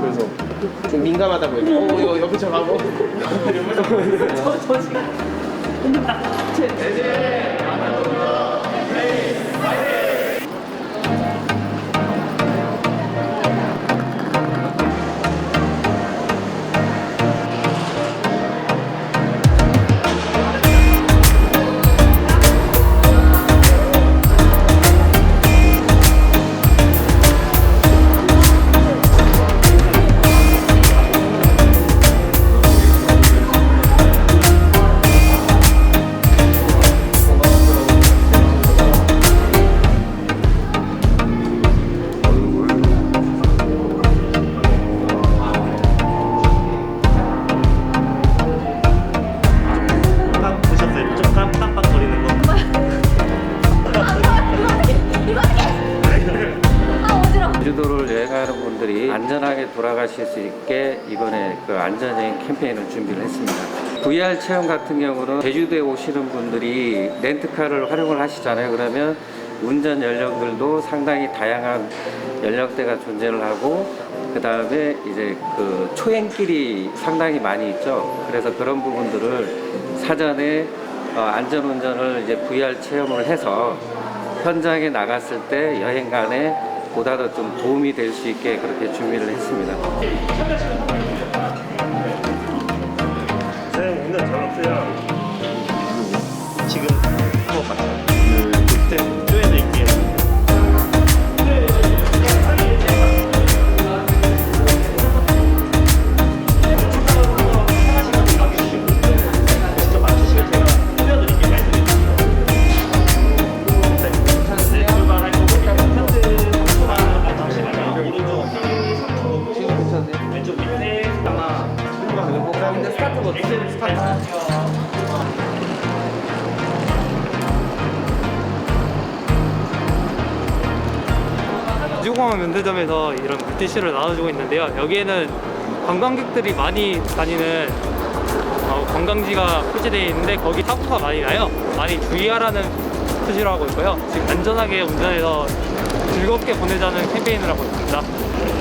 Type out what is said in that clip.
그래서 좀 민감하다 보니까 어 이거 옆에 저 가고. 저, 저 지금. 근데 나 대신 제주도를 여행하는 분들이 안전하게 돌아가실 수 있게 이번에 그 안전여행 캠페인을 준비를 했습니다. VR 체험 같은 경우는 제주도에 오시는 분들이 렌트카를 활용을 하시잖아요. 그러면 운전 연령들도 상당히 다양한 연령대가 존재를 하고 그 다음에 이제 그 초행길이 상당히 많이 있죠. 그래서 그런 부분들을 사전에 어, 안전 운전을 이제 VR 체험을 해서 현장에 나갔을 때 여행 간에 보다 더좀 도움이 될 수 있게 그렇게 준비를 했습니다. 지금 한번 봤죠? 그때 제주공항 면세점에서 이런 물티슈를 나눠주고 있는데요. 여기에는 관광객들이 많이 다니는 어, 관광지가 표시되어 있는데 거기 사고가 많이 나요. 많이 주의하라는 표시를 하고 있고요. 지금 안전하게 운전해서 즐겁게 보내자는 캠페인을 하고 있습니다.